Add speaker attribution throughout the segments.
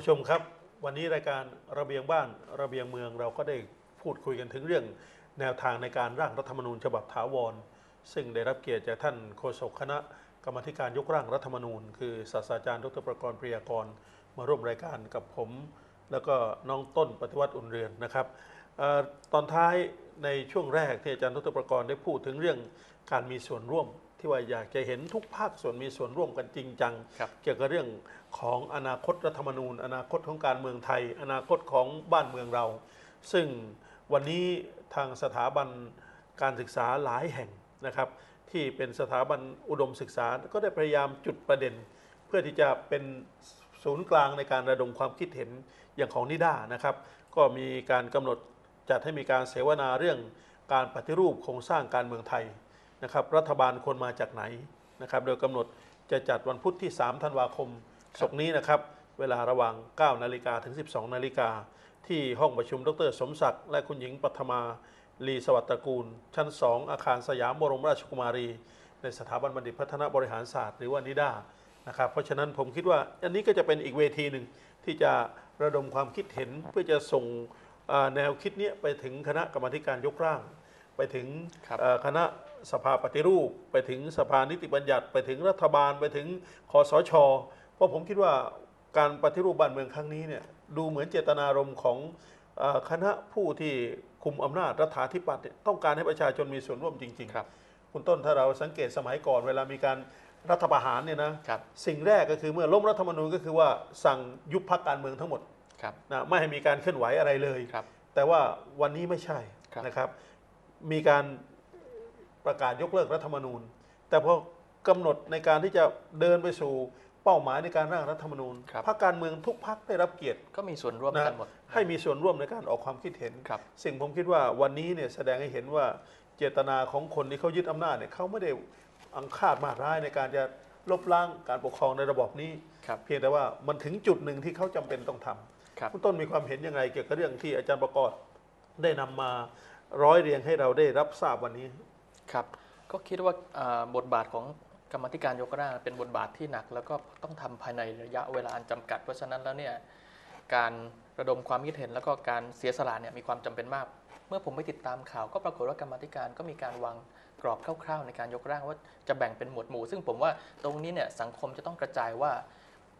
Speaker 1: ผู้ชมครับ วันนี้รายการระเบียงบ้านระเบียงเมืองเราก็ได้พูดคุยกันถึงเรื่อง แนวทางในการร่างรัฐธรรมนูญฉบับถาวร ซึ่งได้รับเกียรติจากท่านโฆษกคณะกรรมธิการยกร่างรัฐธรรมนูญ คือศาสตราจารย์ดรประกรณ์ปริยากรมาร่วมรายการกับผม แล้วก็น้องต้นปฏิวัติอุ่นเรือนนะครับออตอนท้ายในช่วงแรกที่อาจารย์ดรประกรณ์ได้พูดถึงเรื่องการมีส่วนร่วม ที่ว่าอยากจะเห็นทุกภาคส่วนมีส่วนร่วมกันจริงจัง
Speaker 2: ครับ
Speaker 1: เกี่ยวกับเรื่องของอนาคตรัฐธรรมนูญ อนาคตของการเมืองไทย อนาคตของบ้านเมืองเรา ซึ่งวันนี้ทางสถาบันการศึกษาหลายแห่งนะครับ ที่เป็นสถาบันอุดมศึกษาก็ได้พยายามจุดประเด็น เพื่อที่จะเป็นศูนย์กลางในการระดมความคิดเห็นอย่างของนิด้านะครับ ก็มีการกำหนดจัดให้มีการเสวนาเรื่องการปฏิรูปโครงสร้างการเมืองไทย นะครับรัฐบาลควรมาจากไหนนะครับโดยกำหนดจะจัดวันพุธที่ 3 ธันวาคมศกนี้นะครับเวลาระหว่าง 9 นาฬิกาถึง 12 นาฬิกา ที่ห้องประชุมดรสมศักดิ์และคุณหญิงปัทมาลีสวัสดิ์ตระกูล ชั้น 2 อาคารสยามบรมราชกุมารี ในสถาบันบัณฑิตพัฒนาบริหารศาสตร์หรือว่านิด้านะครับเพราะฉะนั้นผมคิดว่าอันนี้ก็จะเป็นอีกเวทีหนึ่งที่จะระดมความคิดเห็นเพื่อจะส่งเอ่อแนวคิดเนี้ยไปถึงคณะกรรมาธิการยกร่าง ไปถึง
Speaker 2: ครับ
Speaker 1: เอ่อคณะ สภาปฏิรูป ไปถึงสภานิติบัญญัติ ไปถึงรัฐบาลไปถึงคอสช เพราะผมคิดว่าการปฏิรูปบ้านเมืองครั้งนี้เนี่ยดูเหมือนเจตนารมณ์ของเออคณะผู้ที่คุมอำนาจรัฐาธิปัตย์เนี่ยต้องการให้ประชาชนมีส่วนร่วมจริง
Speaker 2: ครับ
Speaker 1: ๆคุณต้นถ้าเราสังเกตสมัยก่อนเวลามีการรัฐประหารเนี่ยนะครับสิ่งแรกก็คือเมื่อล้มรัฐธรรมนูญก็คือว่าสั่งยุบพักการเมืองทั้งหมด
Speaker 2: ครับ
Speaker 1: นะไม่ให้มีการเคลื่อนไหวอะไรเลย
Speaker 2: ครับ
Speaker 1: แต่ว่าวันนี้ไม่ใช่
Speaker 2: ครับ
Speaker 1: นะครับ มีการ ประกาศยกเลิกรัฐธรรมนูญ แต่พอกำหนดในการที่จะเดินไปสู่เป้าหมายในการร่างรัฐธรรมนูญ
Speaker 2: ครับ
Speaker 1: พรรคการเมืองทุกพรรคได้รับเกียรติ
Speaker 2: ก็มีส่วนร่วม
Speaker 1: นะ
Speaker 2: กันหมด
Speaker 1: ให้มีส่วนร่วมในการออกความคิดเห็น
Speaker 2: ครับ
Speaker 1: สิ่งผมคิดว่าวันนี้เนี่ยแสดงให้เห็นว่าเจตนาของคนที่เขายึดอำนาจเนี่ยเขาไม่ได้อังคาดมาร้ายในการจะลบล้างการปกครองในระบอบนี้
Speaker 2: ครับ
Speaker 1: เพียงแต่ว่ามันถึงจุดหนึ่งที่เขาจำเป็นต้องทำ
Speaker 2: ครับ
Speaker 1: คุณต้นมีความเห็นยังไงเกี่ยวกับเรื่องที่อาจารย์ประกอบได้นำมาร้อยเรียงให้เราได้รับทราบวันนี้
Speaker 2: ครับ ก็คิดว่าบทบาทของกรรมธิการยกร่างเป็นบทบาทที่หนัก แล้วก็ต้องทำภายในระยะเวลาอันจำกัด เพราะฉะนั้นแล้วเนี่ยการระดมความคิดเห็นแล้วก็การเสียสละเนี่ยมีความจำเป็นมาก เมื่อผมไปติดตามข่าว ก็ปรากฏว่ากรรมธิการก็มีการวางกรอบคร่าวๆ ในการยกร่างว่าจะแบ่งเป็นหมวดหมู่ ซึ่งผมว่าตรงนี้เนี่ยสังคมจะต้องกระจายว่า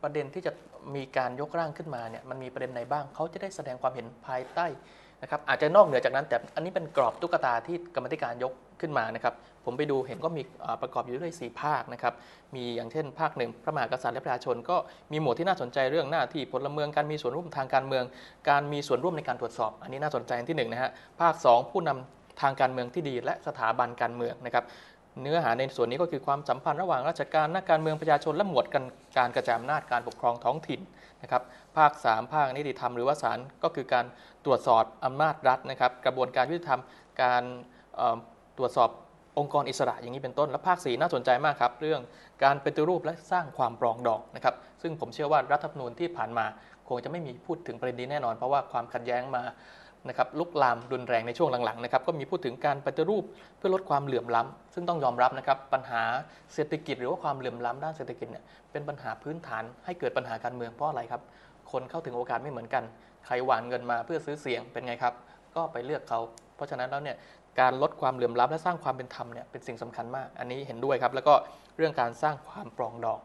Speaker 2: ประเด็นที่จะมีการยกร่างขึ้นมาเนี่ยมันมีประเด็นไหนบ้างเขาจะได้แสดงความเห็นภายใต้ นะครับอาจจะนอกเหนือจากนั้น แต่อันนี้เป็นกรอบตุ๊กตาที่กรรมธิการยกขึ้นมานะครับ ผมไปดูเห็นก็มีประกอบอยู่ด้วย4ภาคนะครับ มีอย่างเช่น ภาคหนึ่งพระมหากษัตริย์และประชาชน ก็มีหมวดที่น่าสนใจเรื่องหน้าที่พลเมืองการมีส่วนร่วมทางการเมือง การมีส่วนร่วมในการตรวจสอบ อันนี้น่าสนใจอันที่หนึ่งนะฮะภาค 2 ผู้นำทางการเมืองที่ดี และสถาบันการเมืองนะครับเนื้อหาในส่วนนี้ก็คือความสัมพันธ์ระหว่างราชการนักการเมืองประชาชนและหมวดการการกระจายอำนาจการปกครองท้องถิ่น นะครับภาค 3 ภาคนิติธรรม หรือว่าศาลก็คือการตรวจสอบอำนาจรัฐนะครับ กระบวนการยุติธรรม การตรวจสอบองค์กรอิสระอย่างนี้เป็นต้น และภาค 4 น่าสนใจมากครับ เรื่องการปฏิรูปและสร้างความปรองดองนะครับ ซึ่งผมเชื่อว่ารัฐธรรมนูญที่ผ่านมา คงจะไม่มีพูดถึงประเด็นนี้แน่นอน เพราะว่าความขัดแย้งมา นะครับลุกลามรุนแรงในช่วงหลังๆนะครับก็มีพูดถึงการปฏิรูปเพื่อลดความเหลื่อมล้ำซึ่งต้องยอมรับนะครับปัญหาเศรษฐกิจหรือว่าความเหลื่อมล้ำด้านเศรษฐกิจเนี่ยเป็นปัญหาพื้นฐานให้เกิดปัญหาการเมืองเพราะอะไรครับคนเข้าถึงโอกาสไม่เหมือนกันใครหวานเงินมาเพื่อซื้อเสียงเป็นไงครับ ก็ไปเลือกเขา เพราะฉะนั้นแล้วเนี่ยการลดความเหลื่อมล้ำและสร้างความเป็นธรรมเนี่ยเป็นสิ่งสำคัญมาก อันนี้เห็นด้วยครับ แล้วก็เรื่องการสร้างความปรองดอง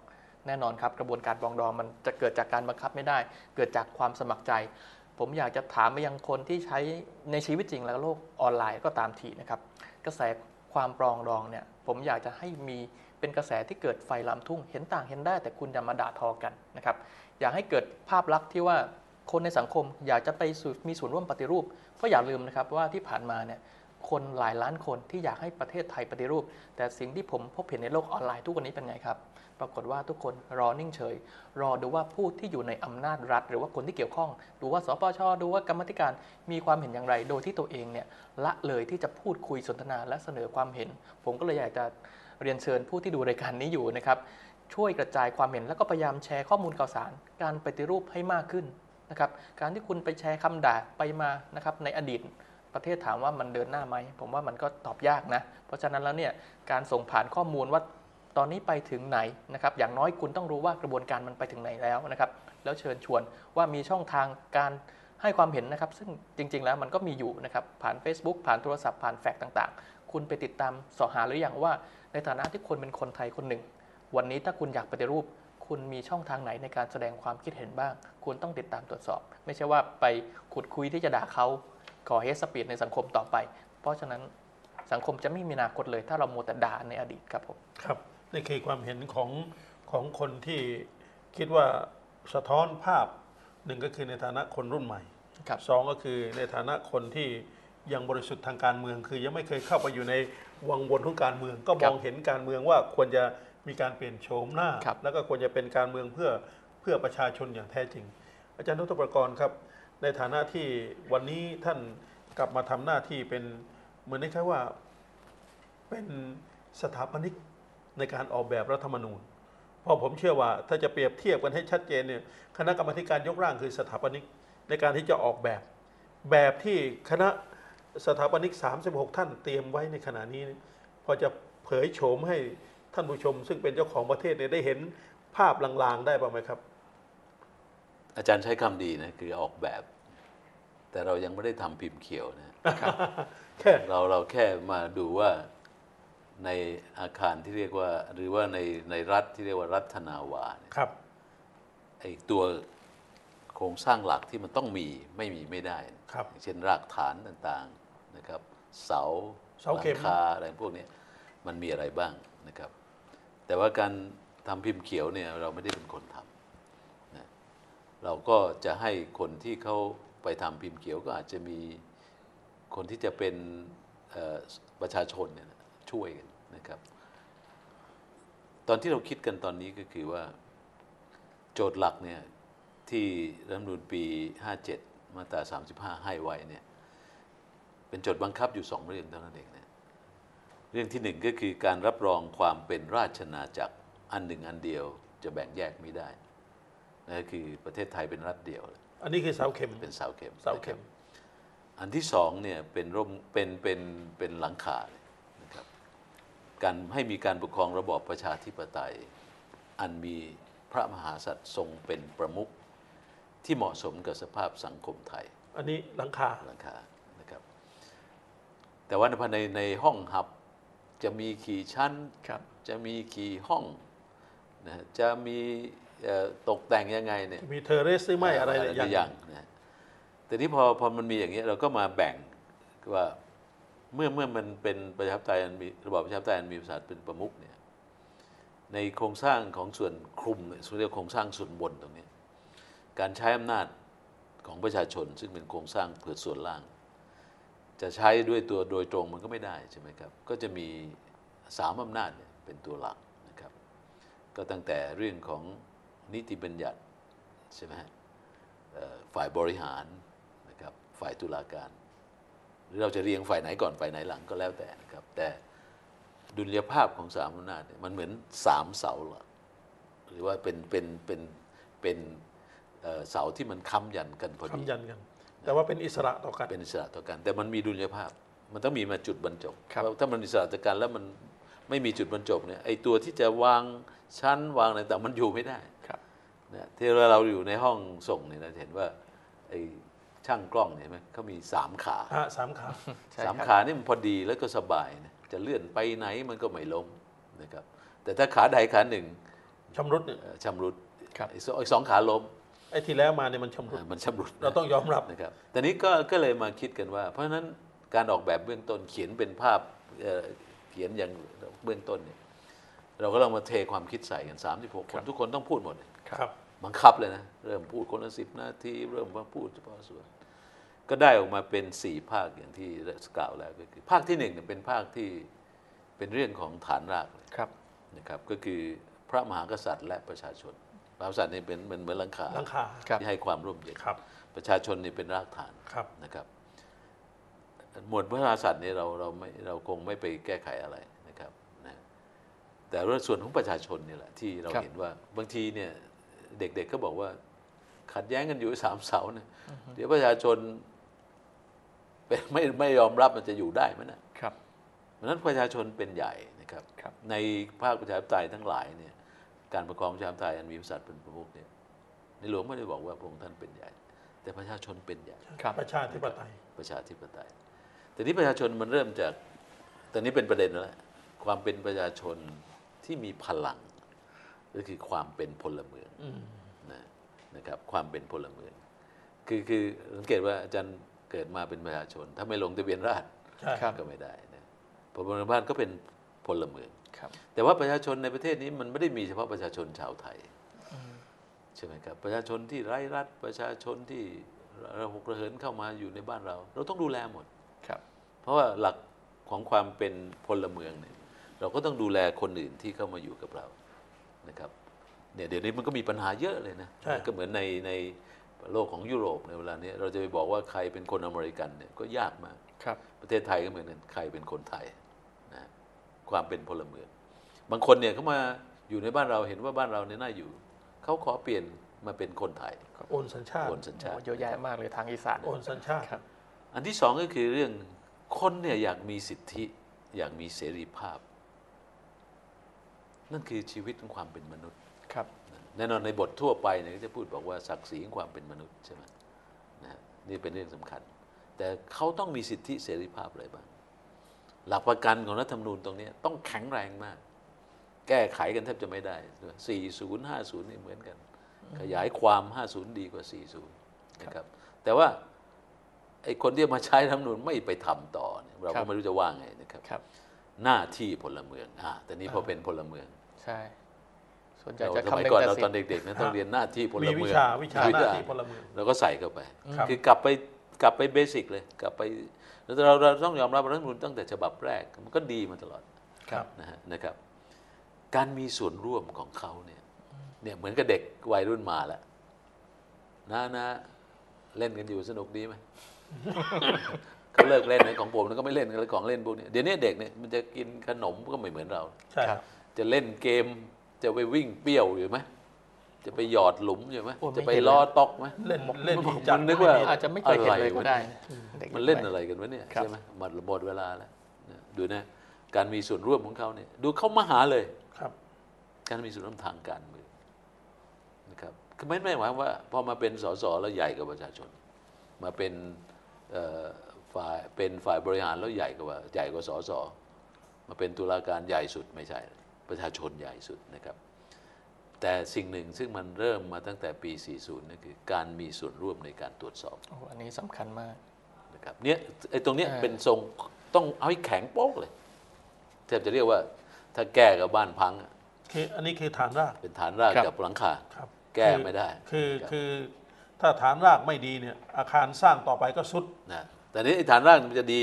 Speaker 2: แน่นอนครับ กระบวนการปรองดองมันจะเกิดจากการบังคับไม่ได้ เกิดจากความสมัครใจ ผมอยากจะถามไปยังคนที่ใช้ในชีวิตจริงและโลกออนไลน์ก็ตามทีนะครับ กระแสความปรองดองเนี่ย ผมอยากจะให้มีเป็นกระแสที่เกิดไฟลามทุ่ง เห็นต่างเห็นได้ แต่คุณอย่ามาด่าทอกันนะครับ อยากให้เกิดภาพลักษณ์ที่ว่าคนในสังคมอยากจะไปมีส่วนร่วมปฏิรูป เพราะอย่าลืมนะครับว่าที่ผ่านมาเนี่ย คนหลายล้านคนที่อยากให้ประเทศไทยปฏิรูป แต่สิ่งที่ผมพบเห็นในโลกออนไลน์ทุกวันนี้เป็นไงครับ ปรากฏว่าทุกคนรอนิ่งเฉย รอดูว่าผู้ที่อยู่ในอำนาจรัฐ หรือว่าคนที่เกี่ยวข้อง ดูว่าสปชดูว่ากรรมธิการมีความเห็นอย่างไร โดยที่ตัวเองเนี่ยละเลยที่จะพูดคุยสนทนาและเสนอความเห็น ผมก็เลยอยากจะเรียนเชิญผู้ที่ดูรายการนี้อยู่นะครับช่วยกระจายความเห็นแล้วก็พยายามแชร์ข้อมูลข่าวสาร การปฏิรูปให้มากขึ้นนะครับการที่คุณไปแชร์คำด่าไปมานะครับในอดีต ประเทศถามว่ามันเดินหน้าไหม ผมว่ามันก็ตอบยากนะ เพราะฉะนั้นแล้วเนี่ยการส่งผ่านข้อมูลว่าตอนนี้ไปถึงไหนนะครับ อย่างน้อยคุณต้องรู้ว่ากระบวนการมันไปถึงไหนแล้วนะครับ แล้วเชิญชวนว่ามีช่องทางการให้ความเห็นนะครับ ซึ่งจริง ๆ แล้วมันก็มีอยู่นะครับ ผ่าน Facebook ผ่านโทรศัพท์ ผ่านแฟกต่าง ๆ คุณไปติดตามสอหาหรือยังว่า ในฐานะที่คุณเป็นคนไทยคนหนึ่ง วันนี้ถ้าคุณอยากปฏิรูป คุณมีช่องทางไหนในการแสดงความคิดเห็นบ้าง คุณต้องติดตามตรวจสอบ ไม่ใช่ว่าไปขุดคุยที่จะด่าเขา ก่อเฮสสปีดในสังคมต่อไป เพราะฉะนั้นสังคมจะไม่มีอนาคตเลย ถ้าเราโมวแต่ด่าในอดีตครับผม
Speaker 1: ครับนี่คือความเห็นของของคนที่คิดว่าสะท้อนภาพหนึ่งก็คือในฐานะคนรุ่นใหม่
Speaker 2: ครับ
Speaker 1: สองก็คือในฐานะคนที่ยังบริสุทธิ์ทางการเมือง คือยังไม่เคยเข้าไปอยู่ในวังวนของการเมือง ก็มองเห็นการเมืองว่าควรจะมีการเปลี่ยนโฉมหน้า
Speaker 2: ครับ
Speaker 1: แล้วก็ควรจะเป็นการเมืองเพื่อเพื่อประชาชนอย่างแท้จริง อาจารย์นุตประกรณ์ครับ ในฐานะที่วันนี้ท่านกลับมาทำหน้าที่เป็นเหมือนคล้ายว่าเป็นสถาปนิกในการออกแบบรัฐธรรมนูญ เพราะผมเชื่อว่าถ้าจะเปรียบเทียบกันให้ชัดเจนเนี่ยคณะกรรมาธิการยกร่างคือสถาปนิกในการที่จะออกแบบ แบบที่คณะสถาปนิก 36 ท่านเตรียมไว้ในขณะนี้ พอจะเผยโฉมให้ท่านผู้ชม ซึ่งเป็นเจ้าของประเทศเนี่ยได้เห็นภาพลางๆ ได้บ้างไหมครับ
Speaker 3: อาจารย์ใช้คำดีนะคือออกแบบ แต่เรายังไม่ได้ทำพิมพ์เขียวนะ
Speaker 1: แค่
Speaker 3: เราเราแค่มาดูว่าในอาคารที่เรียกว่า หรือว่าในในรัฐที่เรียกว่ารัฐนาวาเนี่ย
Speaker 1: ครับ
Speaker 3: ไอตัวโครงสร้างหลักที่มันต้องมีไม่มีไม่ได้
Speaker 1: ครับ
Speaker 3: อย่างเช่นรากฐานต่างๆนะครับ เสา
Speaker 1: เสา
Speaker 3: หลั
Speaker 1: เข็ม
Speaker 3: คาอะไรพวกเนี้ยมันมีอะไรบ้างนะครับ แต่ว่าการทำพิมพ์เขียวเนี่ยเราไม่ได้เป็นคนทำนะเราก็จะให้คนที่เขา ไปทำพิมพ์เขียวก็อาจจะมีคนที่จะเป็นประชาชนเนี่ยช่วยกันนะครับ ตอนที่เราคิดกันตอนนี้ก็คือว่าโจทย์หลักเนี่ยที่รัฐธรรมนูญปี 57 มาตรา 35 ให้ไว้เนี่ยเป็นโจทย์บังคับอยู่สองเรื่องเท่านั้นเองนะเรื่องที่หนึ่งก็คือการรับรองความเป็นราชนาจักรอันหนึ่งอันเดียวจะแบ่งแยกไม่ได้นั่นก็คือประเทศไทยเป็นรัฐเดียว
Speaker 1: อันนี้คือเสาเข็ม
Speaker 3: เป็นเสาเข็ม
Speaker 1: เสาเข็ม
Speaker 3: นะครับอันที่สองเนี่ยเป็นร่มเป็นเป็นเป็นหลังคานะครับการให้มีการปกครองระบอบประชาธิปไตย อันมีพระมหากษัตริย์ทรงเป็นประมุขที่เหมาะสมกับสภาพสังคมไทย
Speaker 1: อันนี้หลังคา
Speaker 3: หลังคานะครับ แต่ว่าในภายในในห้องหับจะมีกี่ชั้น
Speaker 2: ครับ
Speaker 3: จะมีกี่ห้องนะฮะจะมี เอ่อตกแต่งยังไงเนี่ย
Speaker 1: มีเทอร์เรสหรือไม่อะไร
Speaker 3: อะไร
Speaker 1: อย่าง
Speaker 3: อย่างนะฮะแต่นี้พอพอมันมีอย่างนี้ยเราก็มาแบ่งว่าเมื่อเมื่อมันเป็นประชาธิปไตยอันมีระบอบประชาธิปไตยอันมีประชาธิปไตยเป็นประมุขเนี่ยในโครงสร้างของส่วนคลุมเนี่ยส่วนเรียกโครงสร้างส่วนบนตรงเนี้ยการใช้อำนาจของประชาชน ซึ่งเป็นโครงสร้างเผื่อส่วนล่าง จะใช้ด้วยตัวโดยตรงมันก็ไม่ได้ใช่ไหมครับ ก็จะมีสามอำนาจเนี่ยเป็นตัวหลักนะครับ ก็ตั้งแต่เรื่องของ นิติบัญญัติใช่ไหมฮะเอ่อฝ่ายบริหารนะครับฝ่ายตุลาการ หรือเราจะเรียงฝ่ายไหนก่อนฝ่ายไหนหลังก็แล้วแต่นะครับ แต่ดุลยภาพของสามอำนาจเนี่ยมันเหมือนสามเสาหลักหรือว่าเป็นเป็นเป็นเป็นเอ่อเสาที่มันค้ำยันกันพอดี
Speaker 1: คำยันกัน แต่ว่าเป็นอิสระต่อกัน
Speaker 3: เป็นอิสระต่อกัน แต่มันมีดุลยภาพ มันต้องมีมาจุดบรรจบ
Speaker 2: ครับ
Speaker 3: เพราะถ้ามันอิสระต่อกันแล้วมันไม่มีจุดบรรจบเนี่ยไอตัวที่จะวางชั้นวางอะไรต่างมันอยู่ไม่ได้
Speaker 2: ครับ
Speaker 3: นะที่เราอยู่ในห้องส่งเนี่ยเราจะเห็นว่าไอช่างกล้องเนี่ยเห็นไหมเขามีสามขา
Speaker 1: ฮะสามขา
Speaker 2: ใช่
Speaker 3: สาม
Speaker 2: ครับ
Speaker 3: ขานี่มันพอดีแล้วก็สบายนะจะเลื่อนไปไหนมันก็ไม่ล้มนะครับ แต่ถ้าขาใดขาหนึ่ง
Speaker 1: ชำรุดเนี่ย
Speaker 3: เอ่อชำรุด
Speaker 2: ครับ
Speaker 3: ไอ้สองไอ้สองขาล้ม
Speaker 1: ไอ้ที่แล้วมาเนี่ยมันชำรุด
Speaker 3: อ่ามันชำรุดนะ
Speaker 1: เราต้องยอมรับ
Speaker 3: นะครับแต่นี้ก็ก็เลยมาคิดกันว่า เพราะฉะนั้นการออกแบบเบื้องต้นเขียนเป็นภาพเอ่อเขียนอย่างเบื้องต้นเนี่ยเราก็ลองมาเทความคิดใส่กัน 36 คน ทุกคนต้องพูดหมด
Speaker 1: ครับ
Speaker 3: บังคับเลยนะ เริ่มพูดคนละสิบนาที เริ่มมาพูดเฉพาะส่วน ก็ได้ออกมาเป็นสี่ภาคอย่างที่กล่าวแล้วก็คือ ภาคที่หนึ่งเนี่ยเป็นภาคที่เป็นเรื่องของฐานรากเลย
Speaker 2: ครับ
Speaker 3: นะครับ ก็คือพระมหากษัตริย์และประชาชนพระมหากษัตริย์นี่เป็นเหมือนเหมือนหลังคา
Speaker 1: หลังคา
Speaker 2: ครับ
Speaker 3: ที่ให้ความร่มเย็น
Speaker 1: ครับ
Speaker 3: ประชาชนนี่เป็นรากฐาน
Speaker 1: ครับ
Speaker 3: นะครับหมวดพระมหากษัตริย์นี่เราเราไม่เราคงไม่ไปแก้ไขอะไรนะครับนะแต่ว่าส่วนของประชาชนนี่แหละที่เรา
Speaker 2: ครับ
Speaker 3: เห็นว่าบางทีเนี่ย เด็กๆก็บอกว่า ขัดแย้งกันอยู่สามเสาเนี่ยเดี๋ยวประชาชนเป็นไม่ไม่ยอมรับมันจะอยู่ได้ไหมนะครับเพราะฉะนั้นประชาชนเป็นใหญ่นะนะครับ
Speaker 2: ครับ
Speaker 3: ในภาคประชาธิปไตยทั้งหลายเนี่ยการประคองประชาธิปไตยอันมีพระกษัตริย์เป็นประมุขเนี่ยในหลวงไม่ได้บอกว่าพระองค์ท่านเป็นใหญ่ แต่ประชาชนเป็นใหญ่
Speaker 2: ครับ
Speaker 1: ประชาธิปไตย
Speaker 3: ประชาธิปไตย แต่นี้ประชาชนมันเริ่มจากตอนนี้เป็นประเด็นแล้วแหละความเป็นประชาชนที่มีพลัง ก็คือความเป็นพลเมือง
Speaker 1: อืม
Speaker 3: นะนะครับความเป็นพลเมือง คือคือสังเกตว่าอาจารย์เกิดมาเป็นประชาชน ถ้าไม่ลงทะเบียนราษฎร
Speaker 1: ใช่
Speaker 2: ครับ
Speaker 3: ก็ไม่ได้นะพลเมืองบ้านก็เป็นพลเมือง
Speaker 2: ครับ
Speaker 3: แต่ว่าประชาชนในประเทศนี้มันไม่ได้มีเฉพาะประชาชนชาวไทยใช่ไหมครับประชาชนที่ไร้รัฐประชาชนที่ระหกระเหินเข้ามาอยู่ในบ้านเรา เราต้องดูแลหมด
Speaker 2: ครับ
Speaker 3: เพราะว่าหลักของความเป็นพลเมืองเนี่ยเราก็ต้องดูแลคนอื่นที่เข้ามาอยู่กับเรา นะครับเนี่ยเดี๋ยวนี้มันก็มีปัญหาเยอะเลยนะ
Speaker 1: ใช่
Speaker 3: ก็เหมือนในในโลกของยุโรปในเวลานี้เราจะไปบอกว่าใครเป็นคนอเมริกันเนี่ยก็ยากมาก
Speaker 2: ครับ
Speaker 3: ประเทศไทยก็เหมือนกันใครเป็นคนไทยนะความเป็นพลเมือง บางคนเนี่ยเขามาอยู่ในบ้านเราเห็นว่าบ้านเราเนี่ยน่าอยู่เขาขอเปลี่ยนมาเป็นคนไทย
Speaker 1: โอนสัญชาติ
Speaker 3: โอนสัญชาติ
Speaker 2: โอ้เยอะแยะมากเลยทางอีสาน
Speaker 1: โอนสัญชาติ
Speaker 2: ครับ
Speaker 3: อันที่สองก็คือเรื่องคนเนี่ยอยากมีสิทธิ อยากมีเสรีภาพ นั่นคือชีวิตของความเป็นมนุษย์
Speaker 2: ครับ
Speaker 3: แน่นอนในบททั่วไปเนี่ยก็จะพูดบอกว่าศักดิ์ศรีของความเป็นมนุษย์ใช่ไหมนะฮะนี่เป็นเรื่องสำคัญ แต่เขาต้องมีสิทธิเสรีภาพอะไรบ้างหลักประกันของรัฐธรรมนูญตรงเนี้ยต้องแข็งแรงมาก แก้ไขกันแทบจะไม่ได้ 40 50 นี่เหมือนกัน ขยายความ 50 ดีกว่า 40 นะครับ แต่ว่าไอ้คนที่มาใช้รัฐธรรมนูญไม่ไปทำต่อเนี่ยเรา
Speaker 2: ครั
Speaker 3: ก็
Speaker 2: บ
Speaker 3: ไม่รู้จะว่าไงนะครับ
Speaker 2: ครับ
Speaker 3: หน้าที่พลเมืองอ่าแต่นี้พอเป็นพลเมือง
Speaker 2: ใช่ ส่วนใหญ่
Speaker 3: เรา
Speaker 2: จะ
Speaker 3: ส
Speaker 2: คำ
Speaker 3: มัย
Speaker 2: นึง
Speaker 3: ก่อน
Speaker 2: แต่
Speaker 3: เรา
Speaker 2: สิ
Speaker 3: ตอนเด็กๆนะต้องเรียนหน้าที่พล
Speaker 1: มี
Speaker 3: เมื
Speaker 1: วิ
Speaker 3: อง
Speaker 1: ชาวิชาหน้าที่พลเมือง
Speaker 3: เราก็ใส่เข้าไป
Speaker 1: ครับ
Speaker 3: คือกลับไปกลับไปเบสิกเลย กลับไปแล้วเราเราต้องยอมรับว่ารัฐธรรมนูญตั้งแต่ฉบับแรกมันก็ดีมาตลอด
Speaker 2: ครับ
Speaker 3: นะฮะนะครับ การมีส่วนร่วมของเขาเนี่ยเนี่ยเหมือนกับเด็กวัยรุ่นมาแล้วนะนะเล่นกันอยู่สนุกดีไหม เขาเลิกเล่นนะของผมแล้วก็ไม่เล่นกันแล้วของเล่นพวกเนี้ยเดี๋ยวนี้เด็กเนี่ยมันจะกินขนมก็ไม่เหมือนเรา
Speaker 1: ใช่ครับ
Speaker 3: จะเล่นเกม จะไปวิ่งเปรี้ยวอยู่ไหมจะไปหยอดหลุมอยู่ไหม
Speaker 2: โอ้ไม่
Speaker 3: จะไป
Speaker 2: เห็นเลย
Speaker 3: ล้อตอกไหม
Speaker 1: เล่นเล่น
Speaker 3: ผม
Speaker 1: จัด
Speaker 3: นึกว่า
Speaker 2: อาจจะไม่เคยเห็นเลยก็ได้นะด็ก
Speaker 3: มันเล่นอะไรกันวะเนี่ย
Speaker 2: ครับ
Speaker 3: ใช่ไหมหมดหมดเวลาแล้วนะดูนะ การมีส่วนร่วมของเขาเนี่ย ดูเขามาหาเลย
Speaker 1: ครับ
Speaker 3: การมีส่วนร่วมทางการเมืองนะครับคือไม่ไม่หมายความว่าพอมาเป็นสสแล้วใหญ่กว่าประชาชน มาเป็นเอ่อฝ่ายเป็นฝ่ายบริหารแล้วใหญ่กว่าใหญ่กว่าสสมาเป็นตุลาการใหญ่สุดไม่ใช่ ประชาชนใหญ่สุดนะครับ แต่สิ่งหนึ่งซึ่งมันเริ่มมาตั้งแต่ปี 40นั่นคือการมีส่วนร่วมในการตรวจสอบ
Speaker 2: โอ้อันนี้สำคัญมาก
Speaker 3: นะครับเนี่ยไอ้ตรงเนี้ย
Speaker 2: เออ
Speaker 3: เป็นทรงต้องเอาให้แข็งโป๊กเลยแทบจะเรียกว่าถ้าแก้กับบ้านพังอะ
Speaker 1: คืออันนี้คือฐานราก
Speaker 3: เป็นฐานราก
Speaker 2: ครับ
Speaker 3: กับหลังคา
Speaker 1: ครับ
Speaker 3: แก้ไม่ได้
Speaker 1: คือ
Speaker 3: ครับ
Speaker 1: คือถ้าฐานรากไม่ดีเนี่ยอาคารสร้างต่อไปก็สุด
Speaker 3: นะแต่นี้ไอ้ฐานรากมันจะดี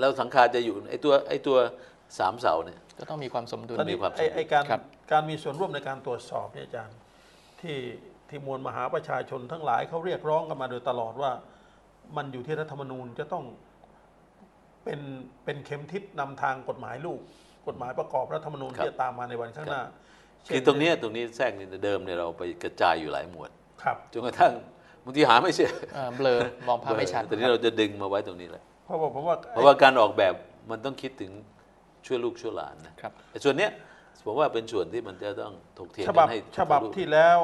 Speaker 3: แล้วสังคาจะอยู่ไอ้ตัวไอ้ตัวสามเสาเนี่ย
Speaker 2: ก็ต้องมีความสมดุล
Speaker 1: ตอนนี้
Speaker 3: มีความ
Speaker 1: ไอ้ไอ้การ
Speaker 2: ครับ
Speaker 1: การมีส่วนร่วมในการตรวจสอบเนี่ยอาจารย์ที่ที่มวลมหาประชาชนทั้งหลายเขาเรียกร้องกันมาโดยตลอดว่า มันอยู่ที่รัฐธรรมนูญจะต้องเป็นเป็นเข็มทิศนำทางกฎหมายลูก กฎหมายประกอบรัฐธรรมนูญที่จะตามมาในวันข้างหน้า
Speaker 3: คือตรงเนี้ยตรงนี้แทรกนี่เดิมเนี่ยเราไปกระจายอยู่หลายหมวด
Speaker 1: ครับ
Speaker 3: จนกระทั่งบางทีหาไม่เจอ
Speaker 2: อ่าเบลอมองภาพไม่ชัด
Speaker 3: แต่นี้เราจะดึงมาไว้ตรงนี้แหละ
Speaker 1: เพราะว่าผมว่า
Speaker 3: เพราะว่าการออกแบบมันต้องคิดถึง ช่วยลูกช่วยหลานนะครับไอ้ส่วนเนี้ยผมว่าเป็นส่วนที่มันจะต้องถกเถียง
Speaker 1: ฉ
Speaker 3: กั
Speaker 1: บับ
Speaker 3: นให้
Speaker 1: ฉบับ
Speaker 3: ทะลุ
Speaker 1: ที่แล้ว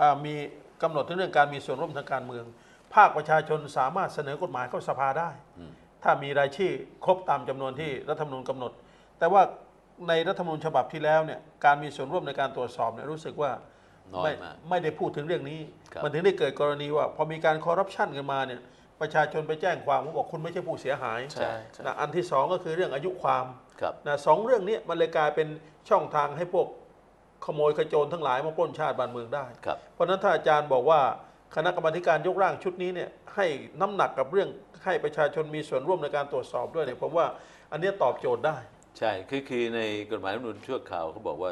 Speaker 1: อ่ามีกำหนดถึงเรื่องการมีส่วนร่วมทางการเมือง ภาคประชาชนสามารถเสนอกฎหมายเข้าสภาได้ ถ้ามีรายชื่อครบตามจำนวนที่รัฐธรรมนูญกำหนด แต่ว่าในรัฐธรรมนูญฉบับที่แล้วเนี่ยการมีส่วนร่วมในการตรวจสอบเนี่ยรู้สึกว่า
Speaker 3: น้อย
Speaker 1: ไม่
Speaker 3: มาก
Speaker 1: ไม่ได้พูดถึงเรื่องนี้
Speaker 3: ครับ
Speaker 1: มันถึงได้เกิดกรณีว่า พอมีการคอร์รัปชันกันมาเนี่ย ประชาชนไปแจ้งความผมบอกคุณไม่ใช่ผู้เสียหาย
Speaker 2: ใช่ใช่
Speaker 1: นะอันที่สองก็คือเรื่องอายุความ
Speaker 3: ครับ
Speaker 1: นะสองเรื่องนี้มันเลยกลายเป็นช่องทางให้พวกขโมยขโจรทั้งหลายมาปล้นชาติบ้านเมืองได้
Speaker 3: ครับ
Speaker 1: เพราะฉะนั้นถ้าอาจารย์บอกว่าคณะกรรมาธิการยกร่างชุดนี้เนี่ยให้น้ำหนักกับเรื่องให้ประชาชนมีส่วนร่วมในการตรวจสอบด้วยเนี่ยผมว่าอันเนี้ยตอบโจทย์ได้
Speaker 3: ใช่ คือคือในกฎหมายรัฐธรรมนูญชั่วคราวเขาบอกว่า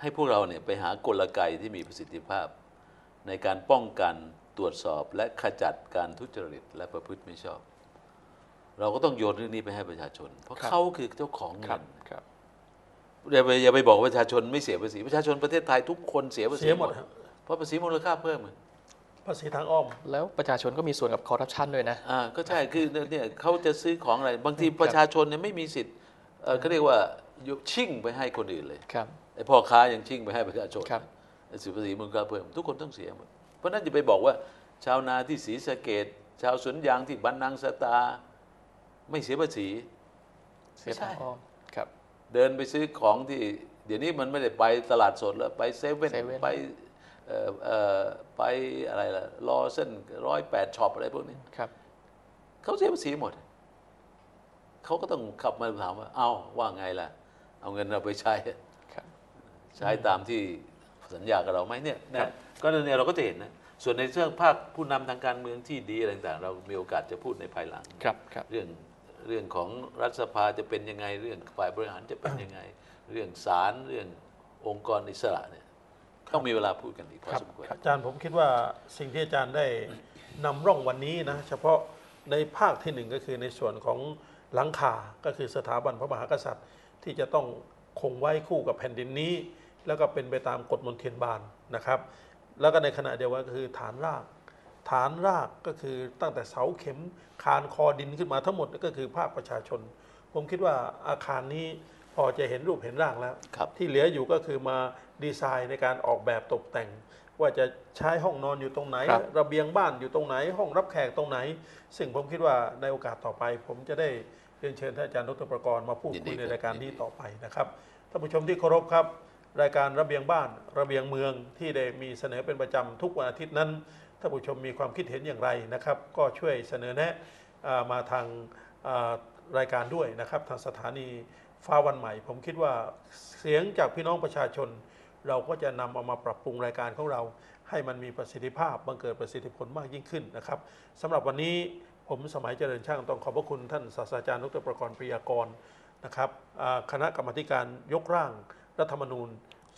Speaker 3: ให้พวกเราเนี่ยไปหากลไกที่มีประสิทธิภาพ ในการป้องกัน ตรวจสอบและขจัดการทุจริตและประพฤติไม่ชอบ เราก็ต้องโยนเรื่องนี้ไปให้ประชาชน เพราะ
Speaker 2: ครับ
Speaker 3: เขาคือเจ้าของ
Speaker 2: ค
Speaker 3: เงิ
Speaker 2: รับ
Speaker 3: น
Speaker 2: ครับ
Speaker 3: อย่าไปอย่าไปบอกว่าประชาชนไม่เสียภาษีประชาชนประเทศไทยทุกคนเสียภาษี
Speaker 1: เสียหมดครับ
Speaker 3: เพราะภาษีมูลค่าเพิ่มอะ
Speaker 1: ภาษีทางอ้อม
Speaker 2: แล้วประชาชนก็มีส่วนกับคอร์รัปชันด้วยนะ
Speaker 3: อ่าก็ใช่คือเนี่ยเขาจะซื้อของอะไร บางที
Speaker 2: ครับ
Speaker 3: ประชาชนเนี่ยไม่มีสิทธิ์เอ่อเขาเรียกว่ายกชิ่งไปให้คนอื่นเลย
Speaker 2: ครับ
Speaker 3: ไอ้พ่อค้ายังชิ่งไปให้ประชาชน
Speaker 2: ครับ
Speaker 3: ไอ้สิภาษีมูลค่าเพิ่ม ทุกคนต้องเสียหมดเพ ราะฉะนั้นจะไปบอกว่า ชาวนาที่ศรีสะเกดชาวสวนยางที่บันนังสตา ไม่เสียภาษี
Speaker 2: เสียทางอ้อมครับ
Speaker 3: เดินไปซื้อของที่ เดี๋ยวนี้มันไม่ได้ไปตลาดสดแล้วไปเซเว่น
Speaker 2: เซเว่น
Speaker 3: ไปเอ่อเอ่อไปอะไรล่ะรอเส้นร้อยแปดช็อปอะไรพวกนี้
Speaker 2: ครับ
Speaker 3: เขาเสียภาษีหมด เขาก็ต้องขับมาถามว่า เอ้าว่าไงล่ะ เอาเงินเราไปใช้
Speaker 2: ครับ
Speaker 3: ใช้ตามที่สัญญากับเราไหมเนี่ย
Speaker 1: ครั
Speaker 3: นะ
Speaker 1: บ
Speaker 3: ก็เนี่ยเราก็จะเห็นนะส่วนในเรื่องภาคผู้นำทางการเมืองที่ดีอะไรต่างๆเรามีโอกาสจะพูดในภายหลัง
Speaker 2: ครับครับ
Speaker 3: เรื่องเรื่องของรัฐสภาจะเป็นยังไง เรื่องฝ่ายบริหารจะเป็นยังไง เรื่องศาลเรื่ององค์กรอิสระเนี่ยต้องมีเวลาพูดกันอีกพอ
Speaker 1: ครับ
Speaker 3: สมควร
Speaker 1: อาจารย์ผมคิดว่าสิ่งที่อาจารย์ได้นำร่องวันนี้นะเฉพาะในภาคที่หนึ่งก็คือในส่วนของหลังคาก็คือสถาบันพระมหากษัตริย์ ที่จะต้องคงไว้คู่กับแผ่นดินนี้ แล้วก็เป็นไปตามกฎมนเทียนบานนะครับ แล้วก็ในขณะเดียวกันก็คือฐานราก ฐานรากก็คือตั้งแต่เสาเข็มคานคอดินขึ้นมาทั้งหมดก็คือภาคประชาชน ผมคิดว่าอาคารนี้พอจะเห็นรูปเห็นร่างแล้ว
Speaker 3: ครับ
Speaker 1: ที่เหลืออยู่ก็คือมาดีไซน์ในการออกแบบตกแต่ง ว่าจะใช้ห้องนอนอยู่ตรงไหน
Speaker 2: ครับ
Speaker 1: ระเบียงบ้านอยู่ตรงไหน ห้องรับแขกตรงไหน ซึ่งผมคิดว่าในโอกาสต่อไป ผมจะได้เรียนเชิญท่านอาจารย์ดรประกรณ์มาพูด
Speaker 3: ยินดี
Speaker 1: คุยใน
Speaker 3: ครับ
Speaker 1: รายการ
Speaker 3: ยินดี
Speaker 1: นี้ต่อไปนะครับท่านผู้ชมที่เคารพครับ รายการระเบียงบ้านระเบียงเมืองที่ได้มีเสนอเป็นประจำทุกวันอาทิตย์นั้นท่านผู้ชมมีความคิดเห็นอย่างไรนะครับ ก็ช่วยเสนอแนะมาทางรายการด้วยนะครับ ทางสถานีฟ้าวันใหม่ ผมคิดว่าเสียงจากพี่น้องประชาชน เราก็จะนำเอามาปรับปรุงรายการของเรา ให้มันมีประสิทธิภาพบังเกิดประสิทธิผลมากยิ่งขึ้นนะครับสำหรับวันนี้ผมสมัยเจริญช่างต้องขอบพระคุณท่านศาสตราจารย์ดรประกรณ์ปริยากรนะครับคณะกรรมการยกร่าง รัฐธรรมนูญ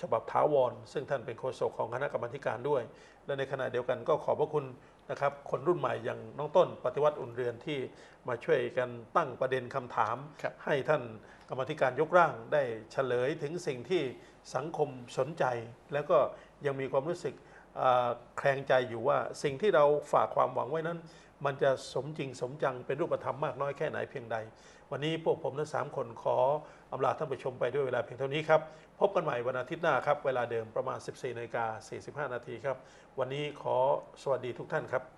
Speaker 1: ฉบับถาวร ซึ่งท่านเป็นโฆษกของคณะกรรมาธิการด้วย และในขณะเดียวกันก็ขอบพระคุณนะครับคนรุ่นใหม่อย่างน้องต้นปฏิวัติอุ่นเรือนที่มาช่วยกันตั้งประเด็นคำถาม
Speaker 2: ครับ
Speaker 1: ให้ท่านกรรมาธิการยกร่างได้เฉลยถึงสิ่งที่สังคมสนใจ แล้วก็ยังมีความรู้สึกอ่าแคลงใจอยู่ว่าสิ่งที่เราฝากความหวังไว้นั้น มันจะสมจริงสมจังเป็นรูปธรรมมากน้อยแค่ไหนเพียงใด วันนี้พวกผมทั้งสามคนขออำลาท่านผู้ชมไปด้วยเวลาเพียงเท่านี้ครับ พบกันใหม่วันอาทิตย์หน้าครับ เวลาเดิมประมาณ 14นาฬิกา45 นาทีครับ วันนี้ขอสวัสดีทุกท่านครับ